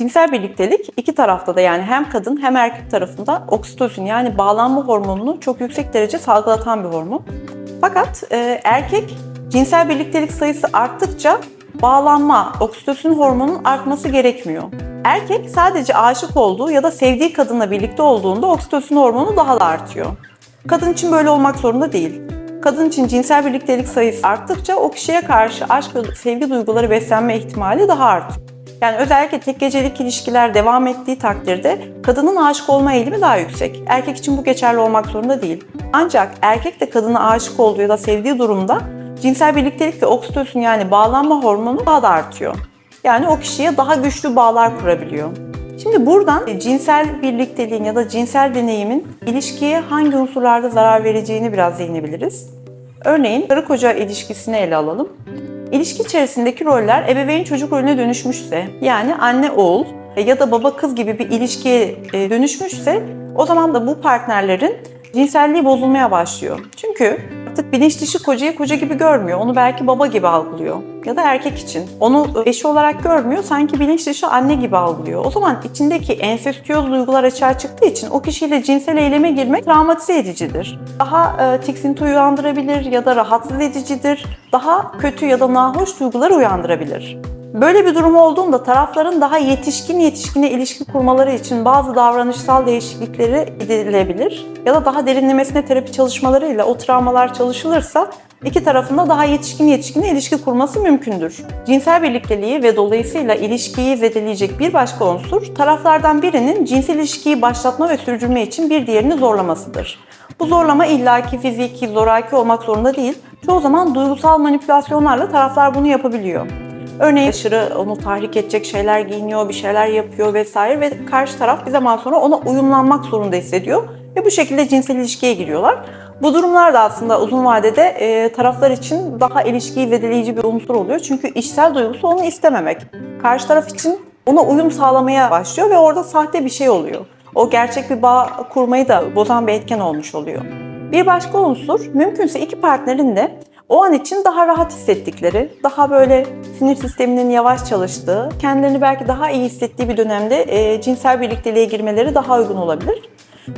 Cinsel birliktelik iki tarafta da yani hem kadın hem erkek tarafında oksitosin yani bağlanma hormonunu çok yüksek derece salgılatan bir hormon. Fakat e, erkek cinsel birliktelik sayısı arttıkça bağlanma, oksitosin hormonunun artması gerekmiyor. Erkek sadece aşık olduğu ya da sevdiği kadınla birlikte olduğunda oksitosin hormonu daha da artıyor. Kadın için böyle olmak zorunda değil. Kadın için cinsel birliktelik sayısı arttıkça o kişiye karşı aşk ve sevgi duyguları beslenme ihtimali daha artıyor. Yani özellikle tek gecelik ilişkiler devam ettiği takdirde kadının aşık olma eğilimi daha yüksek. Erkek için bu geçerli olmak zorunda değil. Ancak erkek de kadına aşık olduğu ya da sevdiği durumda cinsel birliktelik ve oksitosin yani bağlanma hormonu daha da artıyor. Yani o kişiye daha güçlü bağlar kurabiliyor. Şimdi buradan cinsel birlikteliğin ya da cinsel deneyimin ilişkiye hangi unsurlarda zarar vereceğini biraz değinebiliriz. Örneğin karı koca ilişkisini ele alalım. İlişki içerisindeki roller ebeveyn çocuk rolüne dönüşmüşse, yani anne oğul ya da baba kız gibi bir ilişkiye e, dönüşmüşse o zaman da bu partnerlerin cinselliği bozulmaya başlıyor. Çünkü artık bilinç dışı kocayı koca gibi görmüyor. Onu belki baba gibi algılıyor. Ya da erkek için. Onu eşi olarak görmüyor. Sanki bilinç dışı anne gibi algılıyor. O zaman içindeki ensestiyöz duygular açığa çıktığı için o kişiyle cinsel eyleme girmek travmatize edicidir. Daha e, tiksinti uyandırabilir ya da rahatsız edicidir. Daha kötü ya da nahoş duyguları uyandırabilir. Böyle bir durum olduğunda tarafların daha yetişkin yetişkine ilişki kurmaları için bazı davranışsal değişiklikleri edilebilir ya da daha derinlemesine terapi çalışmalarıyla o travmalar çalışılırsa iki tarafında daha yetişkin yetişkine ilişki kurması mümkündür. Cinsel birlikteliği ve dolayısıyla ilişkiyi zedeleyecek bir başka unsur taraflardan birinin cinsel ilişkiyi başlatma ve sürdürme için bir diğerini zorlamasıdır. Bu zorlama illaki fiziki, zoraki olmak zorunda değil. Çoğu zaman duygusal manipülasyonlarla taraflar bunu yapabiliyor. Örneğin aşırı onu tahrik edecek şeyler giyiniyor, bir şeyler yapıyor vesaire ve karşı taraf bir zaman sonra ona uyumlanmak zorunda hissediyor ve bu şekilde cinsel ilişkiye giriyorlar. Bu durumlar da aslında uzun vadede e, taraflar için daha ilişkiyi zedeleyici bir unsur oluyor. Çünkü içsel duygusu onu istememek. Karşı taraf için ona uyum sağlamaya başlıyor ve orada sahte bir şey oluyor. O gerçek bir bağ kurmayı da bozan bir etken olmuş oluyor. Bir başka unsur mümkünse iki partnerin de o an için daha rahat hissettikleri, daha böyle sinir sisteminin yavaş çalıştığı, kendilerini belki daha iyi hissettiği bir dönemde e, cinsel birlikteliğe girmeleri daha uygun olabilir.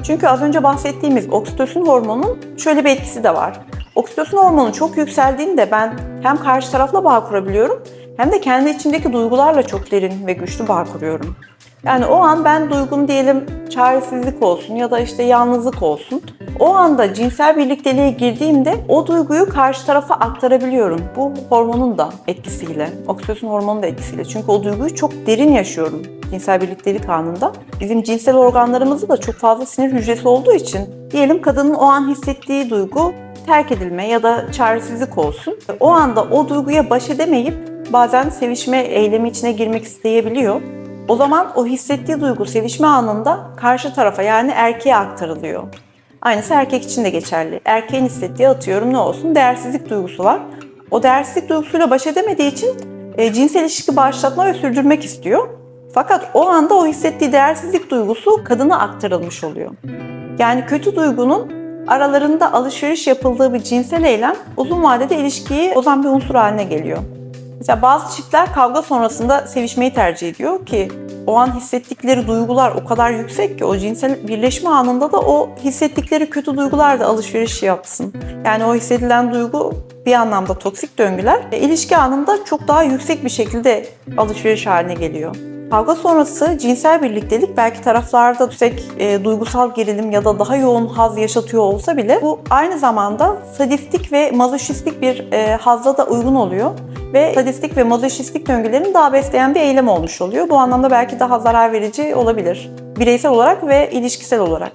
Çünkü az önce bahsettiğimiz oksitosin hormonunun şöyle bir etkisi de var. Oksitosin hormonu çok yükseldiğinde ben hem karşı tarafla bağ kurabiliyorum hem de kendi içimdeki duygularla çok derin ve güçlü bağ kuruyorum. Yani o an ben duygum diyelim çaresizlik olsun ya da işte yalnızlık olsun. O anda cinsel birlikteliğe girdiğimde o duyguyu karşı tarafa aktarabiliyorum. Bu hormonun da etkisiyle, oksitosin hormonun da etkisiyle. Çünkü o duyguyu çok derin yaşıyorum cinsel birliktelik anında. Bizim cinsel organlarımızda da çok fazla sinir hücresi olduğu için diyelim kadının o an hissettiği duygu terk edilme ya da çaresizlik olsun. O anda o duyguya baş edemeyip bazen sevişme eylemi içine girmek isteyebiliyor. O zaman o hissettiği duygu sevişme anında karşı tarafa yani erkeğe aktarılıyor. Aynısı erkek için de geçerli. Erkeğin hissettiği atıyorum ne olsun değersizlik duygusu var. O değersizlik duygusuyla baş edemediği için e, cinsel ilişki başlatma ve sürdürmek istiyor. Fakat o anda o hissettiği değersizlik duygusu kadına aktarılmış oluyor. Yani kötü duygunun aralarında alışveriş yapıldığı bir cinsel eylem uzun vadede ilişkiyi bozan bir unsur haline geliyor. Mesela bazı çiftler kavga sonrasında sevişmeyi tercih ediyor ki o an hissettikleri duygular o kadar yüksek ki o cinsel birleşme anında da o hissettikleri kötü duygular da alışveriş yapsın. Yani o hissedilen duygu bir anlamda toksik döngüler e, ilişki anında çok daha yüksek bir şekilde alışveriş haline geliyor. Kavga sonrası cinsel birliktelik belki taraflarda yüksek e, duygusal gerilim ya da daha yoğun haz yaşatıyor olsa bile bu aynı zamanda sadistik ve mazoşistik bir e, hazla da uygun oluyor ve sadistik ve mazoşistik döngülerini daha besleyen bir eylem olmuş oluyor. Bu anlamda belki daha zarar verici olabilir. Bireysel olarak ve ilişkisel olarak.